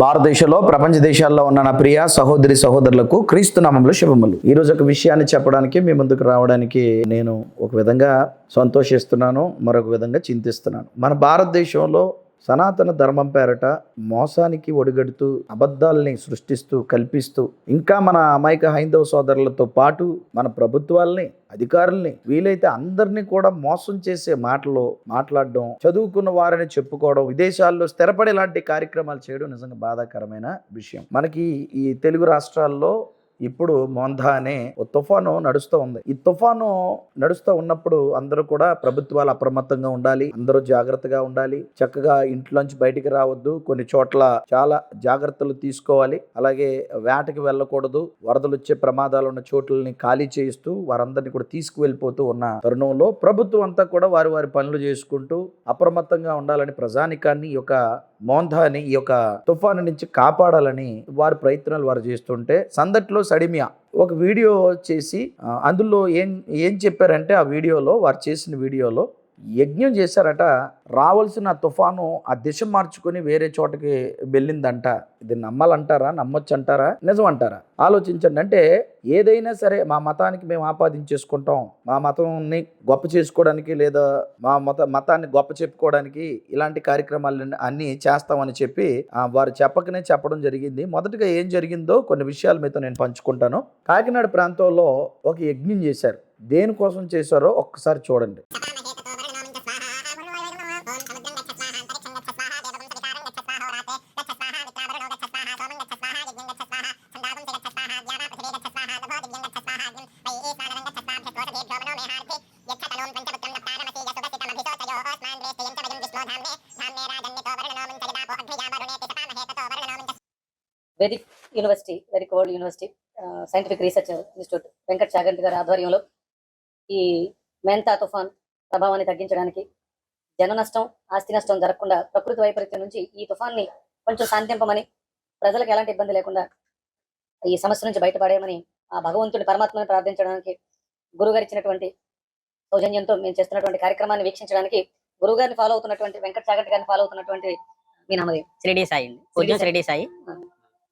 భారతదేశంలో ప్రపంచ దేశాల్లో ఉన్న నా ప్రియ సహోదరి సహోదరులకు క్రీస్తు నామంలో శుభములు. ఈ రోజు ఒక విషయాన్ని చెప్పడానికి మీ ముందుకు రావడానికి నేను ఒక విధంగా సంతోషిస్తున్నాను మరొక విధంగా చింతిస్తున్నాను. మన భారతదేశంలో సనాతన ధర్మం పేరట మోసానికి ఒడిగడుతూ అబద్ధాలని సృష్టిస్తూ కల్పిస్తూ ఇంకా మన అమాయక హైందవ సోదరులతో పాటు మన ప్రభుత్వాల్ని అధికారుల్ని వీలైతే అందరినీ కూడా మోసం చేసే మాటలు మాట్లాడడం చదువుకున్న వారిని చెప్పుకోవడం విదేశాల్లో స్థిరపడే లాంటి కార్యక్రమాలు చేయడం నిజంగా బాధాకరమైన విషయం. మనకి ఈ తెలుగు రాష్ట్రాల్లో ఇప్పుడు మోంధా అనే తుఫాను నడుస్తూ ఉంది. ఈ తుఫాను నడుస్తూ ఉన్నప్పుడు అందరూ కూడా ప్రభుత్వాలు అప్రమత్తంగా ఉండాలి అందరూ జాగ్రత్తగా ఉండాలి చక్కగా ఇంట్లోంచి బయటికి రావద్దు కొన్ని చోట్ల చాలా జాగ్రత్తలు తీసుకోవాలి అలాగే వేటకి వెళ్ళకూడదు వరదలు వచ్చే ప్రమాదాలు ఉన్న చోట్లని ఖాళీ చేయిస్తూ వారందరినీ కూడా తీసుకువెళ్ళిపోతూ ఉన్న తరుణంలో ప్రభుత్వం అంతా కూడా వారి వారి పనులు చేసుకుంటూ అప్రమత్తంగా ఉండాలని ప్రజానికాన్ని ఒక యొక్క మోంధాని ఈ యొక్క తుఫాను నుంచి కాపాడాలని వారి ప్రయత్నాలు వారు చేస్తుంటే సందట్లో సడిమియా ఒక వీడియో చేసి అందులో ఏం ఏం చెప్పారంటే ఆ వీడియోలో వారు చేసిన వీడియోలో యజ్ఞం చేశారట. రావాల్సిన తుఫాను ఆ దిశ మార్చుకొని వేరే చోటకి వెళ్ళిందంట. ఇది నమ్మాలంటారా? నమ్మొచ్చు అంటారా నిజం అంటారా ఆలోచించండి. అంటే ఏదైనా సరే మా మతానికి మేము ఆపాదించేసుకుంటాం. మా మతాన్ని గొప్ప చేసుకోవడానికి లేదా మా మత మతాన్ని గొప్ప చెప్పుకోవడానికి ఇలాంటి కార్యక్రమాలు అన్నీ చేస్తామని చెప్పి వారు చెప్పకనే చెప్పడం జరిగింది. మొదటగా ఏం జరిగిందో కొన్ని విషయాలు మీతో నేను పంచుకుంటాను. కాకినాడ ప్రాంతంలో ఒక యజ్ఞం చేశారు. దేనికోసం చేశారో ఒక్కసారి చూడండి. Vedic university Vedic world university scientific research institute Venkat Chaganti గారి ఆధ్వర్యంలో ఈ మెంతా తుఫాన్ ప్రభావాన్ని తగ్గించడానికి జన నష్టం ఆస్తి నష్టం జరగకుండా ప్రకృతి వైపరీత్యం నుంచి ఈ తుఫాన్ని కొంచెం శాంతింపమని ప్రజలకు ఎలాంటి ఇబ్బంది లేకుండా ఈ సమస్య నుంచి బయటపడేయమని ఆ భగవంతుడి పరమాత్మని ప్రార్థించడానికి గురుగారు ఇచ్చినటువంటి సౌజన్యంతో మేము చేస్తున్నటువంటి కార్యక్రమాన్ని వీక్షించడానికి గురువు గారిని ఫాలో అవుతున్నటువంటి వెంకట్ చాగంటి గారిని ఫాలో అవుతున్నటువంటి మీ నామది షిరిడి సాయి సాయి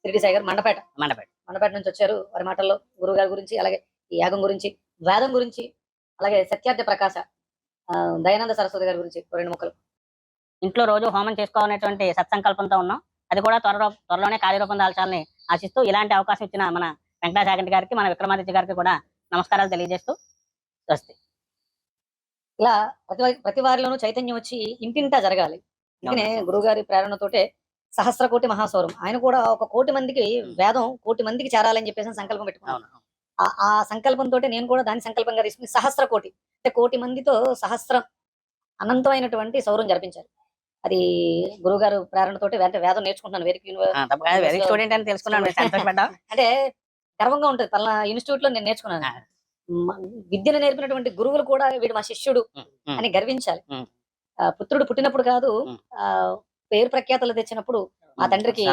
సిరిడి సాయి గారు మండపేట. మండపేట. మండపేట నుంచి వచ్చారు. వారి మాటల్లో గురువు గారి గురించి అలాగే ఈ యాగం గురించి వేదం గురించి అలాగే సత్యార్థ ప్రకాశ దయానంద సరస్వతి గారి గురించి రెండు ముక్కలు. ఇంట్లో రోజు హోమం చేసుకోవాలనేటువంటి సత్సంకల్పంతో ఉన్నాం. అది కూడా త్వరలో త్వరలోనే కార్యరూపం దాల్చాలని ఆశిస్తూ ఇలాంటి అవకాశం ఇచ్చిన మన వెంకటాచాగంటి గారికి మన విక్రమాదిత్య గారికి కూడా నమస్కారాలు తెలియజేస్తూ వస్తే. ఇలా ప్రతి ప్రతి వారిలోనూ చైతన్యం వచ్చి ఇంటింటా జరగాలి. అందుకనే గురువు గారి ప్రేరణతోటే సహస్ర కోటి మహాసౌరం. ఆయన కూడా ఒక కోటి మందికి వేదం కోటి మందికి చేరాలని చెప్పేసి సంకల్పం పెట్టుకున్నాను ఆ- సంకల్పంతో నేను కూడా దాని సంకల్పంగా తీసుకుని సహస్ర కోటి అంటే కోటి మందితో సహస్రం అనంతమైనటువంటి సౌరం జరిపించారు. అది గురువుగారు ప్రేరణతోటి అంటే వేదం నేర్చుకుంటున్నాను వెరీ స్టూడెంట్ అని తెలుసుకున్నాను. అంటే గర్వంగా ఉంటుంది. పలానా ఇన్స్టిట్యూట్లో నేను నేర్చుకున్నాను. విద్యను నేర్పినటువంటి గురువులు కూడా వీడు మా శిష్యుడు అని గర్వించాలి. పుత్రుడు పుట్టినప్పుడు కాదు పేరు ప్రఖ్యాతలు తెచ్చినప్పుడు ఆ తండ్రికి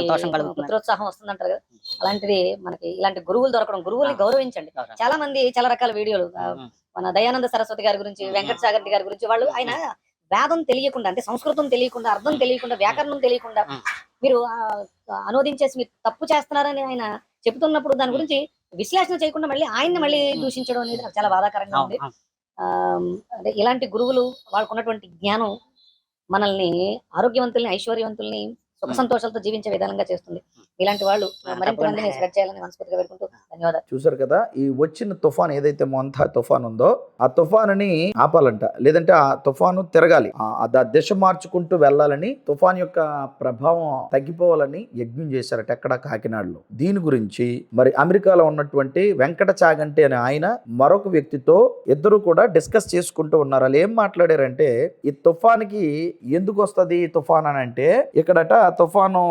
పుత్రోత్సాహం వస్తుందంటారు కదా అలాంటిది మనకి ఇలాంటి గురువులు దొరకడం గురువుల్ని. గౌరవించండి చాలా మంది చాలా రకాల వీడియోలు మన దయానంద సరస్వతి గారి గురించి. వెంకట సాగర్తి గారి గురించి వాళ్ళు ఆయన వేదం తెలియకుండా అంటే సంస్కృతం తెలియకుండా అర్థం తెలియకుండా వ్యాకరణం తెలియకుండా. మీరు అనువదించేసి మీరు తప్పు చేస్తున్నారని ఆయన చెబుతున్నప్పుడు దాని గురించి విశ్లేషణ చేయకుండా మళ్ళీ ఆయన్ని మళ్ళీ. దూషించడం అనేది నాకు చాలా బాధాకరంగా ఉంది అంటే ఇలాంటి గురువులు వాళ్ళకు ఉన్నటువంటి జ్ఞానం మనల్ని ఆరోగ్యవంతుల్ని ఐశ్వర్యవంతుల్ని సుఖ సంతోషాలతో జీవించే విధానంగా చేస్తుంది. ఇలాంటి వాళ్ళు మరింత. మందిని స్ప్రెడ్ చేయాలని మనస్ఫూర్తిగా పెట్టుకుంటూ ధన్యవాదాలు. చూసారు కదా ఈ వచ్చిన తుఫాన్ ఏదైతే మొంత తుఫాన్ ఉందో ఆ తుఫానుని ఆపాలంట. లేదంటే ఆ తుఫాను తిరగాలి. ఆ దిశ మార్చుకుంటూ వెళ్ళాలని తుఫాన్ యొక్క ప్రభావం తగ్గిపోవాలని యజ్ఞం చేశారట ఎక్కడ కాకినాడలో. దీని గురించి మరి అమెరికాలో ఉన్నటువంటి వెంకట చాగంటి అనే ఆయన మరొక వ్యక్తితో ఇద్దరు కూడా డిస్కస్ చేసుకుంటూ ఉన్నారు. వాళ్ళు ఏం మాట్లాడారంటే ఈ తుఫానికి ఎందుకు వస్తుంది తుఫాన్ అని అంటే ఇక్కడట తుఫాను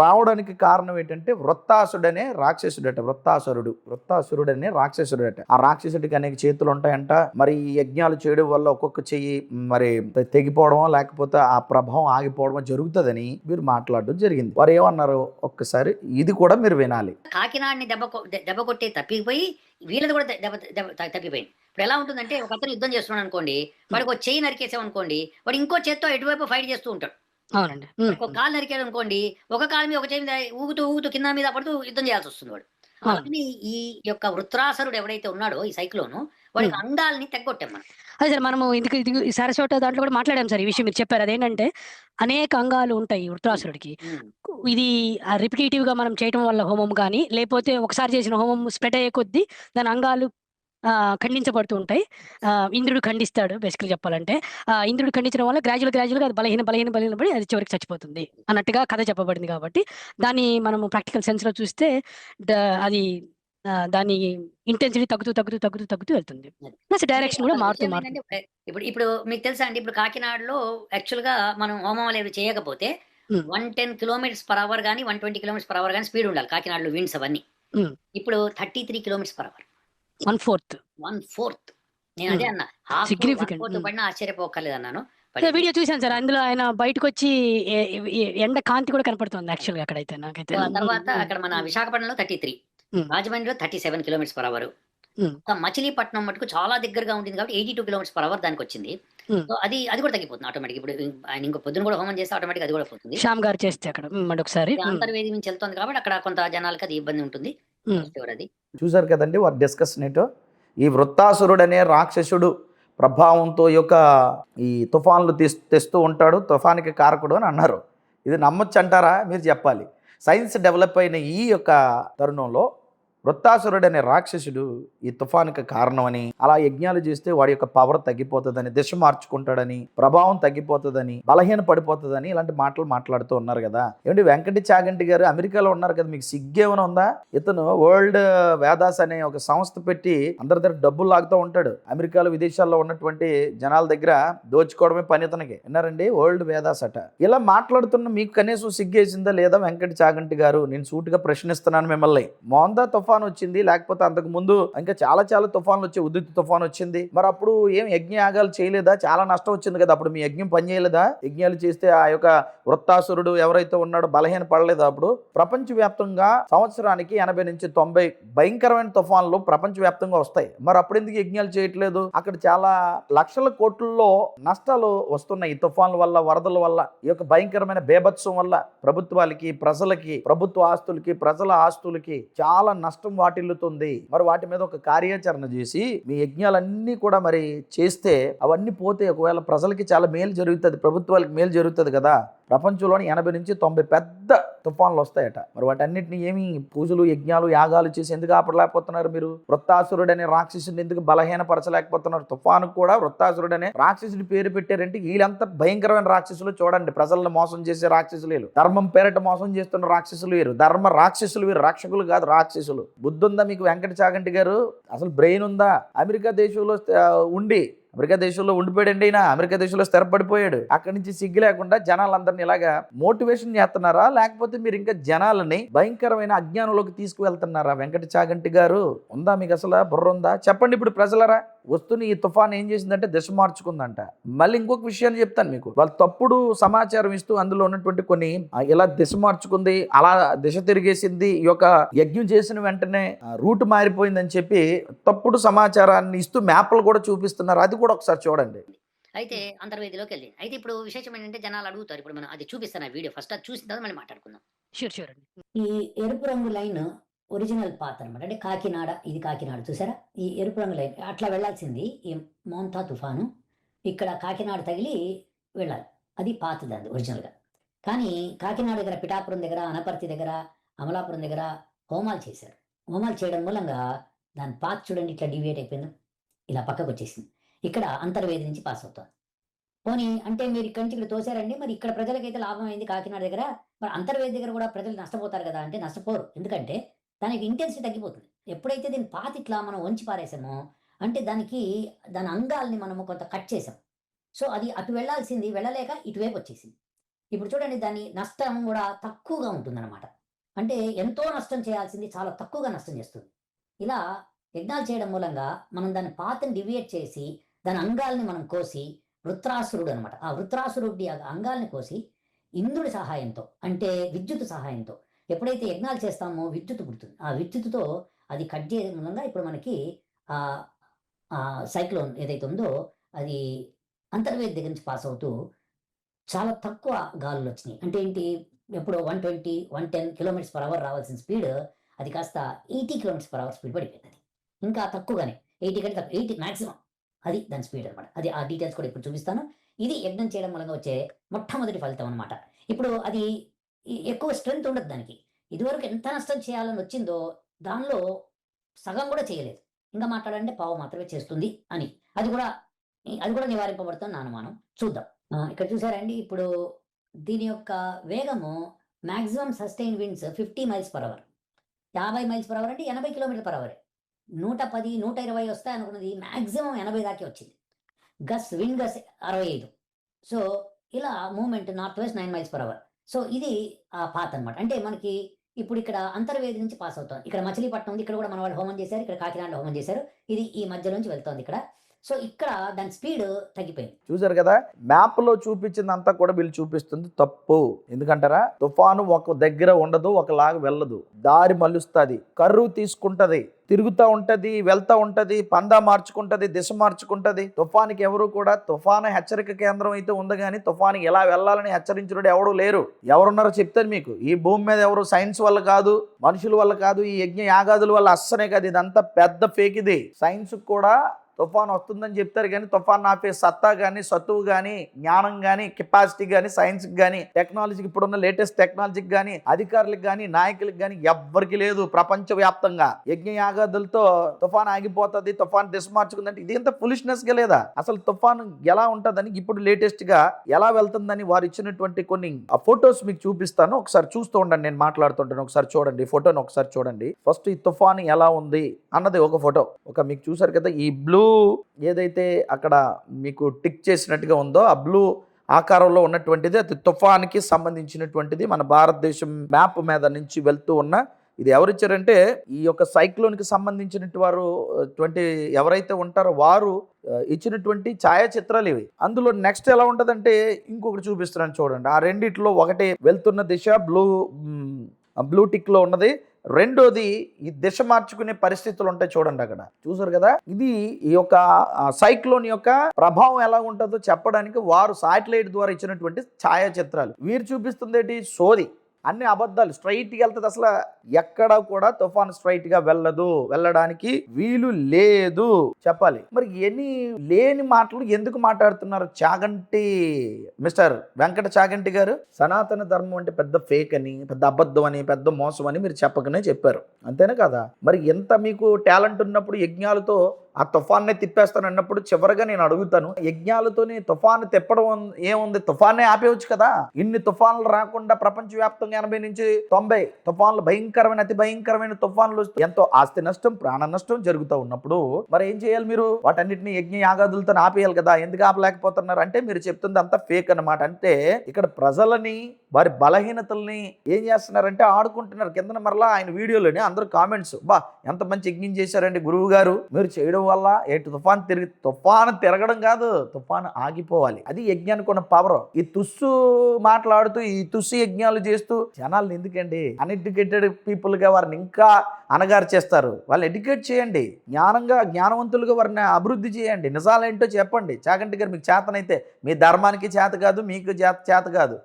రావడానికి కారణం ఏంటంటే వృత్తాసుడనే రాక్షసుడట వృత్తాసురుడు వృత్తాసురుడనే రాక్షసుడట. ఆ రాక్షసుడికి అనేక చేతులు ఉంటాయంట మరి ఈ యజ్ఞాలు చేయడం వల్ల ఒక్కొక్క చెయ్యి మరి తెగిపోవడమో లేకపోతే ఆ ప్రభావం ఆగిపోవడమో జరుగుతుందని మీరు మాట్లాడడం జరిగింది. వారు ఏమన్నారు? ఒక్కసారి ఇది కూడా మీరు వినాలి. కాకినాడని దెబ్బ దెబ్బ కొట్టి తప్పిపోయి వీళ్ళది కూడా దెబ్బ దెబ్బ తప్పిపోయింది. ఇప్పుడు ఎలా ఉంటుందంటే ఒక అతను యుద్ధం చేస్తున్నాడు అనుకోండి వాడికి ఒక చెయ్యి నరికేసాం అనుకోండి వాడు ఇంకో చేత్తో ఎటువైపు ఫైట్ చేస్తూ ఉంటాడు. అవునండి. ఒక కాలు నరికాడు అనుకోండి ఒక కాలు మీద ఒక చేయి మీద ఊగుతూ ఊగుతూ కింద మీద పడుతూ యుద్ధం చేయాల్సి వస్తుంది వాడు ఈ యొక్క వృత్రాసరుడు ఎవడైతే ఉన్నాడో ఈ సైక్లోను వాడికి అండాలని తెగ్గొట్టాం మనం. అదే సార్ మనము ఇందుకు ఇది ఈ సారస్వత దాంట్లో కూడా మాట్లాడాం సార్ ఈ విషయం మీరు చెప్పారు. అదేంటంటే అనేక అంగాలు ఉంటాయి వృత్రాసురుడికి. ఇది రిపిటేటివ్గా మనం చేయటం వల్ల హోమం కానీ లేకపోతే ఒకసారి చేసిన హోమం స్ప్రెడ్ అయ్యే కొద్దీ దాని అంగాలు ఖండించబడుతూ ఉంటాయి. ఇంద్రుడు ఖండిస్తాడు బేసికల్ చెప్పాలంటే. ఆ, ఇంద్రుడు ఖండించడం వల్ల గ్రాడ్యువల్ గ్రాడ్యువల్గా అది బలహీన బలహీన బలహీన పడి అది చివరికి చచ్చిపోతుంది. అన్నట్టుగా కథ చెప్పబడింది కాబట్టి. దాన్ని మనము ప్రాక్టికల్ సెన్స్లో చూస్తే అది దాని ఇంటెన్సిటీ తగ్గుతూ తగ్గుతూ తగ్గుతూ తగ్గుతూ వెళ్తుంది. ప్లస్ డైరెక్షన్ కూడా మారుతూ మారుతుంది. ఇప్పుడు ఇప్పుడు మీకు తెలుసా అండి ఇప్పుడు కాకినాడలో యాక్చువల్గా మనం హోమం అనేది చేయకపోతే. One ten kilometres per hour కానీ one twenty kilometres per hour కానీ స్పీడ్ ఉండాలి. కాకినాడలో విండ్స్ అవన్నీ. Hmm. ఇప్పుడు thirty three kilometres per hour one fourth one fourth నేను అదే అన్నా. Half Significant. Fourth Hmm. పడినా ఆశ్చర్యపోకర్లేదు అన్నాను వీడియో చూశాను సార్. అందులో ఆయన బయటకు వచ్చి ఎండ కాంతి కూడా కనపడుతుంది యాక్చువల్గా అక్కడైతే నాకైతే. తర్వాత అక్కడ మన విశాఖపట్నంలో థర్టీ త్రీ Hmm. రాజమండ్రిలో thirty seven kilometres per hour Hmm. Machilipatnam మటుకు చాలా దగ్గరగా ఉంటుంది కాబట్టి eighty two kilometres per hour దానికి వచ్చింది Hmm. సో అది అది కూడా తగ్గిపోతుంది ఆటోమేటిక్ ఇప్పుడు ఆయన ఇంకో పొద్దున కూడా హోమం చేస్తే ఆటోమేటిక్ అది కూడా పోతుంది. శ్యామ్ గారు చేస్తే అక్కడ. ఉమ్, అంతర్వేది నుంచి వెళ్తుంది కాబట్టి అక్కడ కొంత జనాలకి అది ఇబ్బంది ఉంటుంది. చూశారు కదండి వారి డిస్కషన్ ఏంటో ఈ వృత్తాసురుడు అనే రాక్షసుడు ప్రభావంతో ఈ యొక్క ఈ తుఫాన్లు తీస్ తెస్తూ ఉంటాడు తుఫానికి కారకుడు అని అన్నారు. ఇది నమ్మొచ్చు అంటారా మీరు చెప్పాలి. సైన్స్ డెవలప్ అయిన ఈ యొక్క తరుణంలో వృత్తాసురుడు అనే రాక్షసుడు ఈ తుఫానికి కారణమని అలా యజ్ఞాలు చేస్తే వాడి యొక్క పవర్ తగ్గిపోతుందని దిశ మార్చుకుంటాడని ప్రభావం తగ్గిపోతుందని బలహీన పడిపోతుందని ఇలాంటి మాటలు మాట్లాడుతూ ఉన్నారు కదా. ఏమిటి వెంకటి చాగంటి గారు అమెరికాలో ఉన్నారు కదా మీకు సిగ్గేమైనా ఉందా? ఇతను వరల్డ్ వేదాస్ అనే ఒక సంస్థ పెట్టి అందరి దగ్గర డబ్బులు లాగుతూ ఉంటాడు. అమెరికాలో విదేశాల్లో ఉన్నటువంటి జనాల దగ్గర దోచుకోవడమే పని ఇతనికి. విన్నారండి? వరల్డ్ వేదాస్ అట. ఇలా మాట్లాడుతున్న మీకు కనీసం సిగ్గేసిందా లేదా వెంకటి చాగంటి గారు? నేను సూటిగా ప్రశ్నిస్తున్నాను మిమ్మల్ని. మోందా తుఫాన్ వచ్చింది లేకపోతే అంతకు ముందు ఇంకా చాలా చాలా తుఫాన్లు వచ్చాయి ఉద్యుత్ తుఫాన్ వచ్చింది. మరి అప్పుడు ఏం యజ్ఞ యాగాలు చేయలేదా? చాలా నష్టం వచ్చింది కదా అప్పుడు మీ యజ్ఞం పని చేయలేదా? యజ్ఞాలు చేస్తే ఆ యొక్క వృత్తాసురుడు ఎవరైతే ఉన్నాడో బలహీన పడలేదా అప్పుడు? ప్రపంచవ్యాప్తంగా సంవత్సరానికి ఎనభై నుంచి తొంభై భయంకరమైన తుఫాన్లు ప్రపంచవ్యాప్తంగా వస్తాయి. మరి అప్పుడు ఎందుకు యజ్ఞాలు చేయట్లేదు? అక్కడ చాలా లక్షల కోట్లలో నష్టాలు వస్తున్నాయి ఈ తుఫాన్ల వల్ల వరదల వల్ల ఈ యొక్క భయంకరమైన బేభత్సం వల్ల. ప్రభుత్వాలకి ప్రజలకి ప్రభుత్వ ఆస్తులకి ప్రజల ఆస్తులకి చాలా నష్టం వాటిల్లుతుంది. మరి వాటి మీద ఒక కార్యాచరణ చేసి మీ యజ్ఞాలన్నీ కూడా మరి చేస్తే అవన్నీ పోతే ఒకవేళ ప్రజలకి చాలా మేలు జరుగుతుంది ప్రభుత్వాలకి మేలు జరుగుతుంది కదా. ప్రపంచంలోని ఎనభై నుంచి తొంభై పెద్ద పెద్ద తుఫాన్లు వస్తాయట. మరి వాటన్నిటిని ఏమి పూజలు యజ్ఞాలు యాగాలు చేసి ఎందుకు ఆపడలేకపోతున్నారు మీరు? వృత్తాసురుడు అనే రాక్షసుని ఎందుకు బలహీనపరచలేకపోతున్నారు? తుఫాను కూడా వృత్తాసురుడు అనే రాక్షసుడి పేరు పెట్టారంటే వీళ్ళంత భయంకరమైన రాక్షసులు చూడండి. ప్రజలను మోసం చేసే రాక్షసులు వీరు ధర్మం పేరట మోసం చేస్తున్న రాక్షసులు వీరు. ధర్మ రాక్షసులు వీరు. రక్షకులు కాదు రాక్షసులు. బుద్ధి ఉందా మీకు వెంకట చాగంటి గారు? అసలు బ్రెయిన్ ఉందా? అమెరికా దేశంలో ఉండి అమెరికా దేశంలో ఉండిపోయాడండి ఆయన అమెరికా దేశంలో స్థిరపడిపోయాడు. అక్కడి నుంచి సిగ్గు లేకుండా జనాలందరినీ ఇలాగా మోటివేషన్ చేస్తున్నారా? లేకపోతే మీరు ఇంకా జనాలని భయంకరమైన అజ్ఞానంలోకి తీసుకువెళ్తున్నారా? వెంకట చాగంటి గారు ఉందా మీకు అసలు? బుర్ర ఉందా? చెప్పండి ఇప్పుడు ప్రజలరా. వస్తున్న ఈ తుఫాన్ ఏం చేసిందంటే దిశ మార్చుకుందంట. మళ్ళీ ఇంకొక విషయాన్ని చెప్తాను మీకు. వాళ్ళు తప్పుడు సమాచారం ఇస్తూ అందులో ఉన్నటువంటి కొన్ని ఇలా దిశ మార్చుకుంది అలా దిశ తిరిగేసింది ఈ యొక్క యజ్ఞం చేసిన వెంటనే రూట్ మారిపోయిందని చెప్పి తప్పుడు సమాచారాన్ని ఇస్తూ మ్యాప్లు కూడా చూపిస్తున్నారు. అది కూడా ఒకసారి చూడండి. అయితే అంతర్వేదిలోకి వెళ్ళింది అయితే ఇప్పుడు విశేషం ఏంటంటే జనాలు అడుగుతారు ఇప్పుడు మనం అది చూపిస్తాను ఆ వీడియో. ఫస్ట్ అది చూసిన తర్వాత మాట్లాడుకుందాం. షూర్ షూర్ అండి ఈ ఎరుపు రంగు లైన్ ఒరిజినల్ పాత్ అనమాట అంటే కాకినాడ ఇది కాకినాడ చూసారా? ఈ ఎరుపు రంగు లైన్ అట్లా వెళ్ళాల్సింది. ఈ మోంతా తుఫాను ఇక్కడ కాకినాడ తగిలి వెళ్ళాలి. అది పాతది అది ఒరిజినల్గా. కానీ కాకినాడ దగ్గర పిఠాపురం దగ్గర అనపర్తి దగ్గర అమలాపురం దగ్గర హోమాలు చేశారు. హోమాలు చేయడం మూలంగా దాని పాత్ చూడండి ఇట్లా డివియేట్ అయిపోయింది. ఇలా పక్కకు వచ్చేసింది. ఇక్కడ అంతర్వేది నుంచి పాస్ అవుతుంది పోనీ అంటే మీరు ఇక్కడి నుంచి ఇక్కడ తోసారండి మరి ఇక్కడ ప్రజలకైతే లాభం అయింది కాకినాడ దగ్గర మరి అంతర్వేది దగ్గర కూడా ప్రజలు నష్టపోతారు కదా అంటే నష్టపోరు. ఎందుకంటే దానికి ఇంటెన్సిటీ తగ్గిపోతుంది. ఎప్పుడైతే దీన్ని పాతి ఇట్లా మనం వంచి పారేసామో అంటే దానికి దాని అంగాల్ని మనము కొంత కట్ చేసాం. సో అది అటు వెళ్ళాల్సింది వెళ్ళలేక ఇటువైపు వచ్చేసింది. ఇప్పుడు చూడండి దాని నష్టం కూడా తక్కువగా ఉంటుందన్నమాట. అంటే ఎంతో నష్టం చేయాల్సింది చాలా తక్కువగా నష్టం చేస్తుంది. ఇలా యజ్ఞాలు చేయడం మూలంగా మనం దాని పాతను డివియేట్ చేసి దాని అంగాల్ని మనం కోసి వృత్రాసురుడు అనమాట ఆ వృత్రాసురుడి ఆ అంగాల్ని కోసి ఇంద్రుడి సహాయంతో అంటే విద్యుత్ సహాయంతో ఎప్పుడైతే యజ్ఞాలు చేస్తామో విద్యుత్ పుడుతుంది. ఆ విద్యుత్తుతో అది కట్ చేయడం మూలంగా ఇప్పుడు మనకి ఆ సైక్లోన్ ఏదైతే ఉందో అది అంతర్వేది దగ్గర నుంచి పాస్ అవుతూ చాలా తక్కువ గాలులు వచ్చినాయి. అంటే ఏంటి? ఎప్పుడో one twenty one ten kilometres per hour రావాల్సిన స్పీడ్ అది కాస్త eighty kilometres per hour speed పడిపోయింది ఇంకా తక్కువగానే ఎయిటీ కంటే తక్కువ ఎయిటీ మాక్సిమం. అది దాని స్పీడ్ అనమాట అది ఆ డీటెయిల్స్ కూడా ఇప్పుడు చూపిస్తాను. ఇది యజ్ఞం చేయడం మూలంగా వచ్చే మొట్టమొదటి ఫలితం అనమాట ఇప్పుడు అది ఎక్కువ స్ట్రెంగ్త్ ఉండదు దానికి. ఇదివరకు ఎంత నష్టం చేయాలని వచ్చిందో దానిలో సగం కూడా చేయలేదు. ఇంకా మాట్లాడాలంటే పావు మాత్రమే చేస్తుంది అని. అది కూడా అది కూడా నివారింపబడుతుంది నా అనుమానం. చూద్దాం. ఇక్కడ చూసారండి ఇప్పుడు దీని యొక్క వేగము maximum sustain winds fifty miles per hour యాభై మైల్స్ పర్ అవర్ అంటే ఎనభై కిలోమీటర్ పర్ అవర్ నూట పది నూట ఇరవై వస్తాయి అనుకున్నది మ్యాక్సిమం ఎనభై దాకా వచ్చింది. గస్ విన్ గస్ అరవై ఐదు. సో ఇలా movement north west nine miles per hour. So ఇది ఆ పాత్ అన్నమాట. అంటే మనకి ఇప్పుడు ఇక్కడ అంతర్వేది నుంచి పాస్ అవుతుంది ఇక్కడ మచిలీపట్నం ఉంది ఇక్కడ కూడా మన వాళ్ళు హోమం చేశారు ఇక్కడ కాకినాడలో హోమం చేశారు. ఇది ఈ మధ్య నుంచి వెళ్తోంది ఇక్కడ. సో ఇక్కడ దాని స్పీడ్ తగ్గిపోయింది. చూసారు కదా మ్యాప్లో చూపించిందంతా కూడా వీళ్ళు చూపిస్తుంది తప్పు. ఎందుకంటారా? తుఫాను ఒక దగ్గర ఉండదు ఒకలాగా వెళ్ళదు. దారి మలుస్తుంది కర్రు తీసుకుంటది తిరుగుతూ ఉంటది వెళ్తా ఉంటది పందా మార్చుకుంటది దిశ మార్చుకుంటది. తుఫానికి ఎవరు కూడా తుఫాను హెచ్చరిక కేంద్రం అయితే ఉంది కానీ తుఫానికి ఎలా వెళ్ళాలని హెచ్చరించడం ఎవరు లేరు. ఎవరున్నారో చెప్తాను మీకు. ఈ భూమి మీద ఎవరు సైన్స్ వల్ల కాదు మనుషుల వల్ల కాదు ఈ యజ్ఞ యాగాదుల వల్ల అస్సనే కాదు. ఇదంతా పెద్ద ఫేక్ ఇది. సైన్స్ కూడా తుఫాన్ వస్తుందని చెప్తారు కానీ తుఫాన్ ఆపే సత్తా కానీ సత్తువు కానీ జ్ఞానం కానీ కెపాసిటీ కానీ సైన్స్కి కానీ టెక్నాలజీకి ఇప్పుడున్న లేటెస్ట్ టెక్నాలజీకి కానీ అధికారులకు కానీ నాయకులకు కానీ ఎవ్వరికి లేదు ప్రపంచవ్యాప్తంగా. వ్యాప్తంగా యజ్ఞయాగాదులతో తుఫాన్ ఆగిపోతుంది తుఫాన్ దిశ మార్చుకుందంటే ఇది ఎంత ఫులిష్నెస్గా లేదా? అసలు తుఫాన్ ఎలా ఉంటుందని ఇప్పుడు లేటెస్ట్గా ఎలా వెళ్తుందని వారు ఇచ్చినటువంటి కొన్ని ఫొటోస్ మీకు చూపిస్తాను. ఒకసారి చూస్తూ ఉండండి నేను మాట్లాడుతుంటాను. ఒకసారి చూడండి ఫోటోని ఒకసారి చూడండి. ఫస్ట్ ఈ తుఫాన్ ఎలా ఉంది అన్నది ఒక ఫోటో ఒక మీకు చూసారు కదా ఈ బ్లూ ఏదైతే అక్కడ మీకు టిక్ చేసినట్టుగా ఉందో ఆ బ్లూ ఆకారంలో ఉన్నటువంటిది అది తుఫాన్కి సంబంధించినటువంటిది మన భారతదేశం మ్యాప్ మీద నుంచి వెళ్తూ ఉన్న ఇది ఎవరిచ్చారంటే ఈ యొక్క సైక్లోన్కి సంబంధించినటువంటి వారు ట్వంటీ ఎవరైతే ఉంటారో వారు ఇచ్చినటువంటి ఛాయాచిత్రాలు ఇవి. అందులో నెక్స్ట్ ఎలా ఉంటుందంటే ఇంకొకటి చూపిస్తున్నాను చూడండి. ఆ రెండిట్లో ఒకటి వెళ్తున్న దిశ బ్లూ బ్లూ టిక్లో ఉన్నది. రెండోది ఈ దిశ మార్చుకునే పరిస్థితులు ఉంటాయి చూడండి అక్కడ. చూసారు కదా? ఇది ఈ యొక్క సైక్లోన్ యొక్క ప్రభావం ఎలా ఉంటుందో చెప్పడానికి వారు సాటిలైట్ ద్వారా ఇచ్చినటువంటి ఛాయాచిత్రాలు. వీరు చూపిస్తుంది ఏంటి? సోది. అన్ని అబద్ధాలు స్ట్రైట్గా వెళ్తుంది అసలు. ఎక్కడ కూడా తుఫాన్ స్ట్రైట్గా వెళ్ళదు. వెళ్ళడానికి వీలు లేదు. చెప్పాలి. మరి ఎన్ని లేని మాటలు ఎందుకు మాట్లాడుతున్నారు చాగంటి మిస్టర్ వెంకట చాగంటి గారు? సనాతన ధర్మం అంటే పెద్ద ఫేక్ అని పెద్ద అబద్ధం అని పెద్ద మోసం అని మీరు చెప్పకనే చెప్పారు. అంతేనా కదా? మరి ఎంత మీకు టాలెంట్ ఉన్నప్పుడు యజ్ఞాలతో ఆ తుఫాన్నే తిప్పేస్తాను అన్నప్పుడు చివరిగా నేను అడుగుతాను యజ్ఞాలతోని తుఫాను తిప్పడం ఏముంది? తుఫాన్నే ఆపేయచ్చు కదా. ఇన్ని తుఫాన్లు రాకుండా ప్రపంచవ్యాప్తంగా ఎనభై నుంచి తొంభై తుఫాన్లు భయంకరమైన అతి భయంకరమైన తుఫాన్లు ఎంతో ఆస్తి నష్టం ప్రాణ నష్టం జరుగుతూ ఉన్నప్పుడు మరి ఏం చేయాలి మీరు? వాటన్నిటిని యజ్ఞ యాగాదులతో ఆపేయాలి కదా. ఎందుకు ఆపలేకపోతున్నారు? అంటే మీరు చెప్తుంది అంతా ఫేక్ అన్నమాట. అంటే ఇక్కడ ప్రజలని వారి బలహీనతల్ని ఏం చేస్తున్నారంటే ఆడుకుంటున్నారు. కిందన మరలా ఆయన వీడియోలోని అందరూ కామెంట్స్ బా ఎంత మంచి యజ్ఞం చేశారండి గురువు గారు. మీరు చేయడం వల్ల ఎటు తుఫాన్ తిరిగి తుఫాను తిరగడం కాదు తుఫాను ఆగిపోవాలి. అది యజ్ఞానికి ఉన్న పవర్ ఈ తుస్సు మాట్లాడుతూ ఈ తుస్సు యజ్ఞాలు చేస్తూ జనాలను ఎందుకండి? అన్ఎడ్యుకేటెడ్ పీపుల్గా వారిని ఇంకా అనగారు చేస్తారు. వాళ్ళని ఎడ్యుకేట్ చేయండి. జ్ఞానంగా జ్ఞానవంతులుగా వారిని అభివృద్ధి చేయండి. నిజాలేంటో చెప్పండి. చాగంటి గారు మీకు చేతనైతే మీ ధర్మానికి చేత కాదు మీకు చేత చేత కాదు.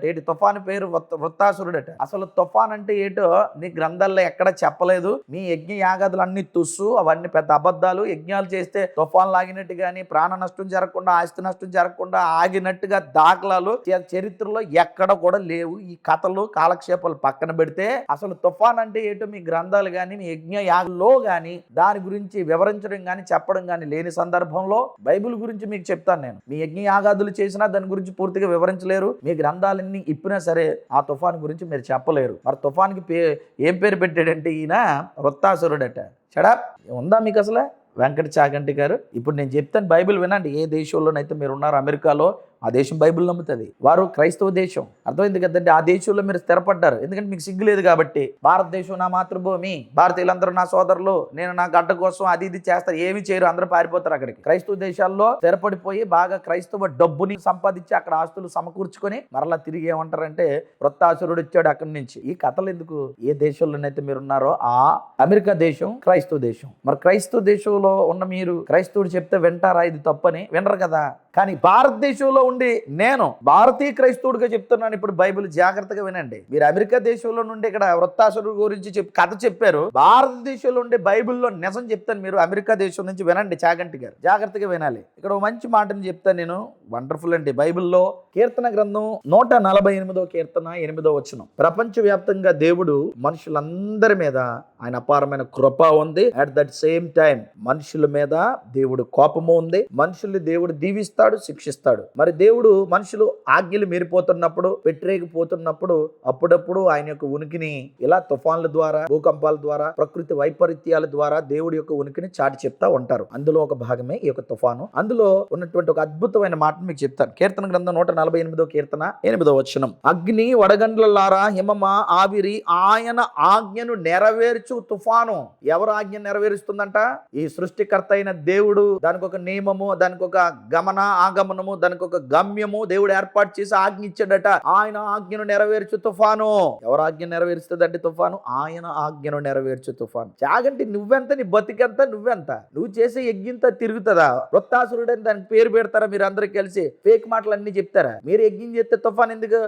వృత్తాసురుడట ఏంటి? తుఫాన్ పేరు వృత్త- వృత్తాసురుడట. అసలు తుఫాన్ అంటే ఏంటో నీ గ్రంథాల్లో ఎక్కడ చెప్పలేదు. మీ యజ్ఞ యాగాదులు అన్ని తుస్సు అవన్నీ పెద్ద అబద్ధాలు. యజ్ఞాలు చేస్తే తుఫాన్ లాగినట్టు కానీ ప్రాణ నష్టం జరగకుండా ఆస్తి నష్టం జరగకుండా ఆగినట్టుగా దాఖలాలు చరిత్రలో ఎక్కడ కూడా లేవు. ఈ కథలు కాలక్షేపాలు పక్కన పెడితే అసలు తుఫాన్ అంటే ఏంటో మీ గ్రంథాలు కానీ మీ యజ్ఞ యాగంలో కానీ దాని గురించి వివరించడం కానీ చెప్పడం కానీ లేని సందర్భంలో బైబిల్ గురించి మీకు చెప్తాను నేను. మీ యజ్ఞ యాగాదులు చేసినా దాని గురించి పూర్తిగా వివరించలేరు. మీ గ్రంథాలన్నీ ఇప్పినా సరే ఆ తుఫాన్ గురించి మీరు చెప్పలేరు. మరి తుఫాన్కి పే ఏం పేరు పెట్టాడంటే ఈయన? వృత్తాసురుడట. చడా ఉందా మీకు అసలు? వెంకట చాగంటి గారు? ఇప్పుడు నేను చెప్తాను బైబిల్ వినండి. ఏ దేశంలోనైతే మీరు ఉన్నారు అమెరికాలో ఆ దేశం బైబిల్ నమ్ముతుంది. వారు క్రైస్తవ దేశం. అర్థమైంది కదండి? ఆ దేశంలో మీరు స్థిరపడ్డారు. ఎందుకంటే మీకు సిగ్గు లేదు కాబట్టి భారతదేశం నా మాతృభూమి భారతీయులందరూ నా సోదరులు నేను నా గడ్డ కోసం అది ఇది చేస్తారు ఏమి చేయరు అందరూ పారిపోతారు అక్కడికి. క్రైస్తవ దేశాల్లో స్థిరపడిపోయి బాగా క్రైస్తవ డబ్బుని సంపాదించి అక్కడ ఆస్తులు సమకూర్చుకొని మరలా తిరిగి ఏమంటారంటే వృత్తాసురుడు వచ్చాడు అక్కడి నుంచి. ఈ కథలు ఎందుకు? ఏ దేశంలోనైతే మీరు ఉన్నారో ఆ అమెరికా దేశం క్రైస్తవ దేశం. మరి క్రైస్తవ దేశంలో ఉన్న మీరు క్రైస్తవుడు చెప్తే వింటారా? ఇది తప్పని? వినరు కదా? కానీ భారతదేశంలో ఉండి నేను భారతీయ క్రైస్తవుడిగా చెప్తున్నాను. ఇప్పుడు బైబిల్ జాగ్రత్తగా వినండి. మీరు అమెరికా దేశంలో నుండి ఇక్కడ వృత్తాసుడు గురించి చెప్ కథ చెప్పారు. భారతదేశంలో ఉండే బైబిల్లో నిజం చెప్తాను మీరు అమెరికా దేశం నుంచి వినండి చాగంటి గారు. జాగ్రత్తగా వినాలి. ఇక్కడ మంచి మాటని చెప్తాను నేను. వండర్ఫుల్ అండి. బైబిల్లో కీర్తన గ్రంథం నూట నలభై ఎనిమిదో కీర్తన ఎనిమిదో వచనం. ప్రపంచవ్యాప్తంగా దేవుడు మనుషులందరి మీద ఆయన అపారమైన కృప ఉంది. అట్ దట్ సేమ్ టైం మనుషుల మీద దేవుడు కోపము ఉంది. మనుషుల్ని దేవుడు దీవిస్తాడు శిక్షిస్తాడు. మరి దేవుడు మనుషులు ఆజ్ఞలు మీరిపోతున్నప్పుడు పెట్టరేగిపోతున్నప్పుడు అప్పుడప్పుడు ఆయన యొక్క ఉనికిని ఇలా తుఫాన్ల ద్వారా భూకంపాల ద్వారా ప్రకృతి వైపరీత్యాల ద్వారా దేవుడి యొక్క ఉనికిని చాటి చెప్తా ఉంటారు. అందులో ఒక భాగమే ఈ యొక్క తుఫాను. అందులో ఉన్నటువంటి ఒక అద్భుతమైన మాట మీకు చెప్తాను. కీర్తన గ్రంథం నూట నలభై ఎనిమిదో కీర్తన ఎనిమిదో వచనం. అగ్ని వడగండ్లలారా హిమమ ఆవిరి ఆయన ఆజ్ఞను నెరవేర్చు తుఫాను ఎవరు ఆజ్ఞ నెరవేరుస్తుందంట? ఈ సృష్టికర్త అయిన దేవుడు దానికి ఒక నియమము దానికి ఒక గమన ఆగమనము దానికి ఒక గమ్యము దేవుడు ఏర్పాటు చేసి ఆజ్ఞ ఇచ్చాడట. ఆయన ఆజ్ఞను నెరవేర్చు తుఫాను. ఎవరు ఆజ్ఞ నెరవేరుస్తుందంటే తుఫాను? ఆయన ఆజ్ఞను నెరవేర్చు తుఫాను. చాగంటే నువ్వెంత నీ బతికెంత నువ్వెంత? నువ్వు చేసే యజ్ఞంత తిరుగుతుందా? వృత్తాసురుడు అని దానికి పేరు పెడతారా మీరు అందరు కలిసి? ఫేక్ మాటలు అన్ని చెప్తారా? మీరు యజ్ఞం చేస్తే తుఫాన్ ఎందుకు?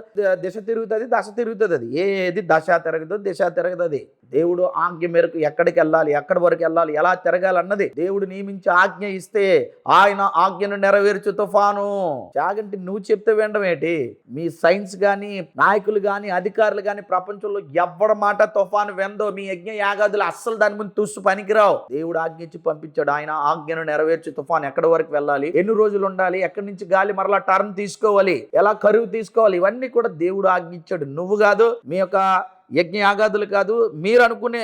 దిశ తిరుగుతుంది దశ తిరుగుతుంది. అది ఏది దశ తిరగదు దిశ తిరగదు అది దేవుడు ఆజ్ఞ మేరకు ఎక్కడికి వెళ్ళాలి ఎక్కడి వరకు వెళ్ళాలి ఎలా తిరగాలన్నది దేవుడు నియమించి ఆజ్ఞ ఇస్తే ఆయన ఆజ్ఞను నెరవేర్చు తుఫాను. చాగంటి నువ్వు చెప్తే వినడం ఏంటి? మీ సైన్స్ కానీ నాయకులు కానీ అధికారులు కానీ ప్రపంచంలో ఎవ్వడ మాట తుఫాను వెందో మీ యజ్ఞ యాగాదులు అస్సలు దాని ముందు తుస్సు పనికిరావు. దేవుడు ఆజ్ఞ ఇచ్చి పంపించాడు. ఆయన ఆజ్ఞను నెరవేర్చు తుఫాను ఎక్కడి వరకు వెళ్ళాలి ఎన్ని రోజులు ఉండాలి ఎక్కడి నుంచి గాలి మరలా టర్న్ తీసుకోవాలి ఎలా కరువు తీసుకోవాలి ఇవన్నీ కూడా దేవుడు ఆజ్ఞ ఇచ్చాడు. నువ్వు కాదు మీ యొక్క యజ్ఞయాగాదులు కాదు మీరు అనుకునే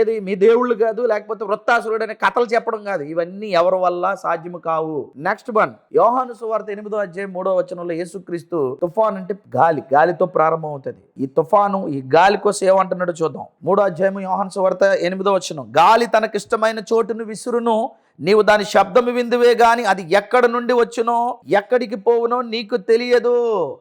ఏది మీ దేవుళ్ళు కాదు లేకపోతే వృత్తాసురుడు అనే కథలు చెప్పడం కాదు. ఇవన్నీ ఎవరి వల్ల సాధ్యము కావు. నెక్స్ట్ వన్ యోహాను సువార్త ఎనిమిదో అధ్యాయం మూడో వచనంలో యేసుక్రీస్తు తుఫాన్ అంటే గాలి గాలితో ప్రారంభం అవుతుంది ఈ తుఫాను ఈ గాలి కోసం ఏమంటున్నాడో చూద్దాం. మూడో అధ్యాయం యోహాను సువార్త ఎనిమిదో వచనం గాలి తనకిష్టమైన చోటును విసురును నీవు దాని శబ్దము విందువే గాని అది ఎక్కడ నుండి వచ్చునో ఎక్కడికి పోవునో నీకు తెలియదు.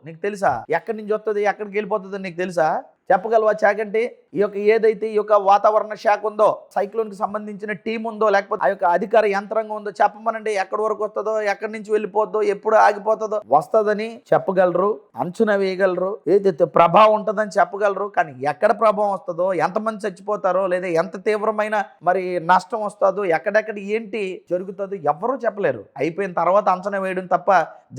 నీకు తెలుసా? ఎక్కడి నుంచి వస్తుంది? ఎక్కడికి వెళ్ళిపోతుందో? నీకు తెలుసా? చెప్పగలవా చాకంటి ఈ యొక్క ఏదైతే ఈ యొక్క వాతావరణ శాఖ ఉందో సైక్లోన్కి సంబంధించిన టీం ఉందో లేకపోతే ఆ యొక్క అధికార యంత్రాంగం ఉందో చెప్పమనండి ఎక్కడి వరకు వస్తుందో ఎక్కడి నుంచి వెళ్ళిపోద్దో ఎప్పుడు ఆగిపోతుందో వస్తుందని చెప్పగలరు అంచనా వేయగలరు. ఏదైతే ప్రభావం ఉంటుందని చెప్పగలరు కానీ ఎక్కడ ప్రభావం వస్తుందో ఎంతమంది చచ్చిపోతారో లేదా ఎంత తీవ్రమైన మరి నష్టం వస్తుందో ఎక్కడెక్కడ ఏంటి జరుగుతుందో ఎవ్వరూ చెప్పలేరు. అయిపోయిన తర్వాత అంచనా వేయడం తప్ప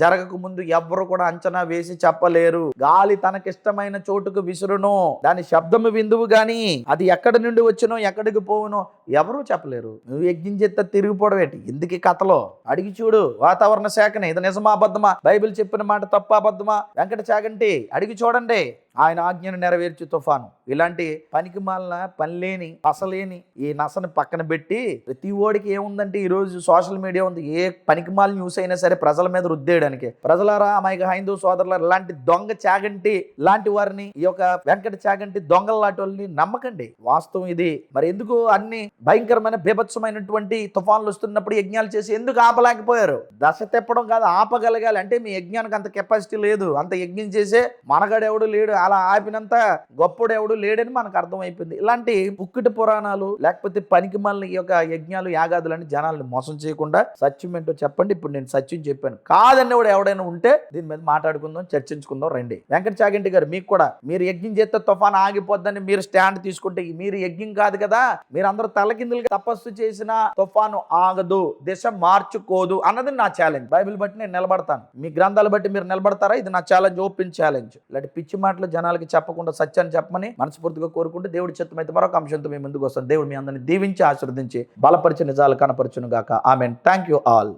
జరగక ముందు ఎవ్వరు కూడా అంచనా వేసి చెప్పలేరు. గాలి తనకిష్టమైన చోటుకు విసురును. దాని శబ్దము విందువు గాని అది ఎక్కడి నుండి వచ్చినో ఎక్కడికి పోవునో ఎవరూ చెప్పలేరు. నువ్వు యజ్ఞం చేస్తే తిరిగిపోవడం ఏంటి? ఎందుకు కథలో? అడిగి చూడు. వాతావరణ శాఖనే. ఇది నిజమా అబద్ధమా? బైబిల్ చెప్పిన మాట తప్ప అబద్ధమా? వెంకట చాగంటి అడిగి చూడండి. ఆయన ఆజ్ఞను నెరవేర్చు తుఫాను. ఇలాంటి పనికి మాలిన పనిలేని అసలేని ఈ నసను పక్కన పెట్టి ప్రతి ఓడికి ఏముందంటే ఈరోజు సోషల్ మీడియా ఉంది. ఏ పనికి మాలి న్యూస్ అయినా సరే ప్రజల మీద రుద్దేయడానికి. ప్రజలారా అమాయక హైందూ సోదరులారా లాంటి దొంగ చాగంటి లాంటి వారిని ఈ యొక్క వెంకట చాగంటి దొంగల లాంటి వాళ్ళని నమ్మకండి. వాస్తవం ఇది. మరి ఎందుకు అన్ని భయంకరమైన బీభత్సమైనటువంటి తుఫాన్లు వస్తున్నప్పుడు యజ్ఞాలు చేసి ఎందుకు ఆపలేకపోయారు? దశ తెప్పడం కాదు ఆపగలగాలి. అంటే మీ యజ్ఞానికి అంత కెపాసిటీ లేదు. అంత యజ్ఞం చేసే మనగాడెవడు లేడు. అలా ఆపినంత గొప్పడు ఎవడు లేడని మనకు అర్థమైపోయింది. ఇలాంటి పుక్కిటి పురాణాలు లేకపోతే పనికి మళ్ళీ ఈ యొక్క యజ్ఞాలు యాగాదులని జనాల్ని మోసం చేయకుండా సత్యం ఏంటో చెప్పండి. ఇప్పుడు నేను సత్యం చెప్పాను. కాదని కూడా ఎవడైనా ఉంటే దీని మీద మాట్లాడుకుందాం చర్చించుకుందాం రండి. వెంకట చాగంటి గారు మీకు కూడా మీరు యజ్ఞం చేస్తే తుఫాన్ ఆగిపోద్దని మీరు స్టాండ్ తీసుకుంటే మీరు యజ్ఞం కాదు కదా. మీరు అందరూ తలకిందులుగా తపస్సు చేసిన తుఫాను ఆగదు దిశ మార్చుకోదు అన్నది నా ఛాలెంజ్ బైబిల్ బట్టి నేను నిలబడతాను. మీ గ్రంథాలు బట్టి మీరు నిలబడతారా? ఇది నా ఛాలెంజ్ ఓపెన్ ఛాలెంజ్ ఇలాంటి పిచ్చి మాటలు జనాలకి చెప్పకుండా సత్యాన్ని చెప్పమని మనస్ఫూర్తిగా కోరుకుంటూ దేవుడి చిత్తమైతే మరొక అంశంతో మీ ముందుకు వస్తాను. దేవుడు మీ అందరిని దీవించి ఆశీర్వదించి బలపరిచి నిజాలు కనపరచును గాక ఆమెన్. Thank you all.